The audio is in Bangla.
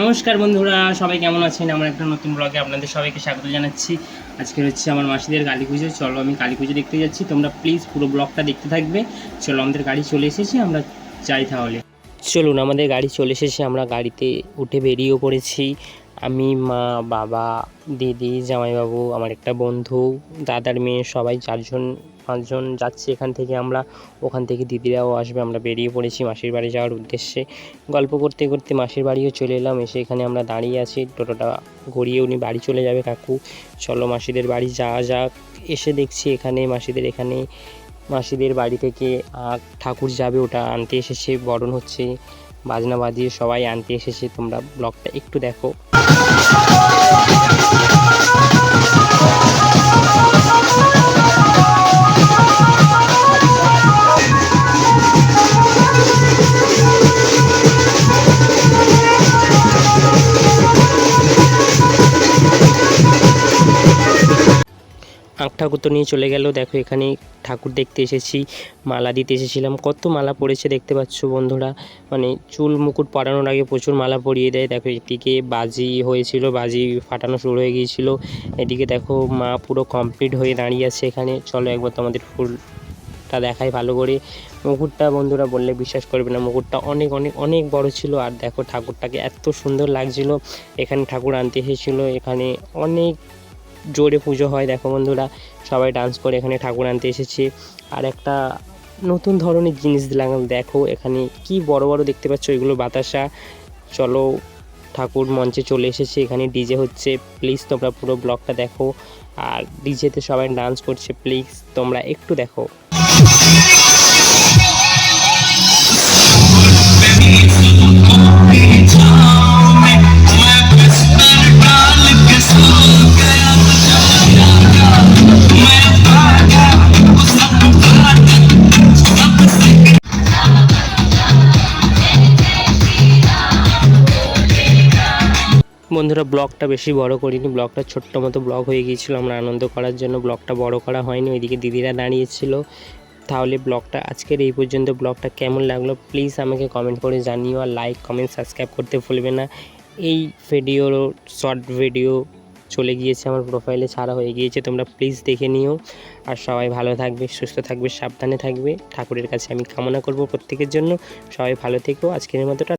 নমস্কার বন্ধুরা, সবাই কেমন আছেন? আমার একটা নতুন ব্লগে আপনাদের সবাইকে স্বাগত জানাচ্ছি। আজকে হচ্ছে আমার মাসিদের কালী পুজো। চলো, আমি কালী পুজো দেখতে যাচ্ছি। তোমরা প্লিজ পুরো ব্লগটা দেখতে থাকবে। চলো, আমাদের গাড়ি চলে এসেছি, আমরা যাই তাহলে। চলুন, আমাদের গাড়ি চলে এসেছে। আমরা গাড়িতে উঠে বেরিয়েও পড়েছি। আমি, মা, বাবা, দিদি, জামাইবাবু, আমার একটা বন্ধু, দাদার মেয়ে, সবাই চারজন, পাঁচজন যাচ্ছি এখান থেকে। আমরা ওখান থেকে দিদিরাও আসবে। আমরা বেরিয়ে পড়েছি মাসির বাড়ি যাওয়ার উদ্দেশ্যে। গল্প করতে করতে মাসির বাড়িও চলে এলাম। এসে এখানে আমরা দাঁড়িয়ে আছি। টোটোটা ঘুরিয়ে উনি বাড়ি চলে যাবে, কাকু। চলো, মাসিদের বাড়ি যাওয়া যাক। এসে দেখছি এখানে, মাসিদের এখানে মাসিদের বাড়ি থেকে আখ ঠাকুর যাবে ওটা আনতে এসেছে, বরণ হচ্ছে, বাজনা বাজিয়ে সবাই আনতে এসেছে, তোমরা ব্লগটা একটু দেখো। ঠাকুর তো নিয়ে চলে গেল। দেখো এখানে ঠাকুর দেখতে এসেছি, মালা দিতে এসেছিলাম। কত মালা পড়েছে দেখতে পাচ্ছ বন্ধুরা? মানে চুল মুকুট পরানোর আগে প্রচুর মালা পরিয়ে দেয়। দেখো এদিকে বাজি হয়েছিল, বাজি ফাটানো শুরু হয়ে গিয়েছিল। এদিকে দেখো মা পুরো কমপ্লিট হয়ে দাঁড়িয়ে আছে এখানে। চলো একবার তোমাদের ফুলটা দেখাই ভালো করে। মুকুটটা বন্ধুরা বললে বিশ্বাস করবে না, মুকুটটা অনেক অনেক অনেক বড় ছিল। আর দেখো ঠাকুরটাকে এত সুন্দর লাগছিল। এখানে ঠাকুর আনতে এসেছিল, এখানে অনেক জোরে পুজো হয়। দেখো বন্ধুরা, সবাই ডান্স করে এখানে ঠাকুর আনতে এসেছে। আর একটা নতুন ধরনের জিনিস দিলাম, দেখো এখানে কি বড় বড় দেখতে পাচ্ছ? এগুলো বাতাসা। চলো ঠাকুর মঞ্চে চলে এসেছে, এখানে ডিজে হচ্ছে প্লিজ তোমরা পুরো ব্লগটা দেখো। আর ডিজেতে সবাই ডান্স করছে প্লিজ তোমরা একটু দেখো। বন্ধুরা, ব্লগটা বেশি বড় করিনি। ব্লগটা ছোট্ট মতো ব্লগ হয়ে গিয়েছিল। আমরা আনন্দ করার জন্য ব্লগটা বড় করা হয়নি। ওইদিকে দিদিরা দাঁড়িয়েছিল। তাহলে ব্লগটা আজকের এই পর্যন্ত। ব্লগটা কেমন লাগল? প্লিজ আমাকে কমেন্ট করে জানিও। আর লাইক কমেন্ট সাবস্ক্রাইব করতে ভুলবে না। এই ভিডিওর শর্ট ভিডিও চলে গিয়েছে। আমার প্রোফাইলে ছাড়া হয়ে গিয়েছে। তোমরা প্লিজ দেখে নিও। আর সবাই ভালো থাকবে, সুস্থ থাকবে, সাবধানে থাকবে। ঠাকুরের কাছে আমি কামনা করব প্রত্যেকের জন্য। সবাই ভালো থেকো। আজকের মতোটা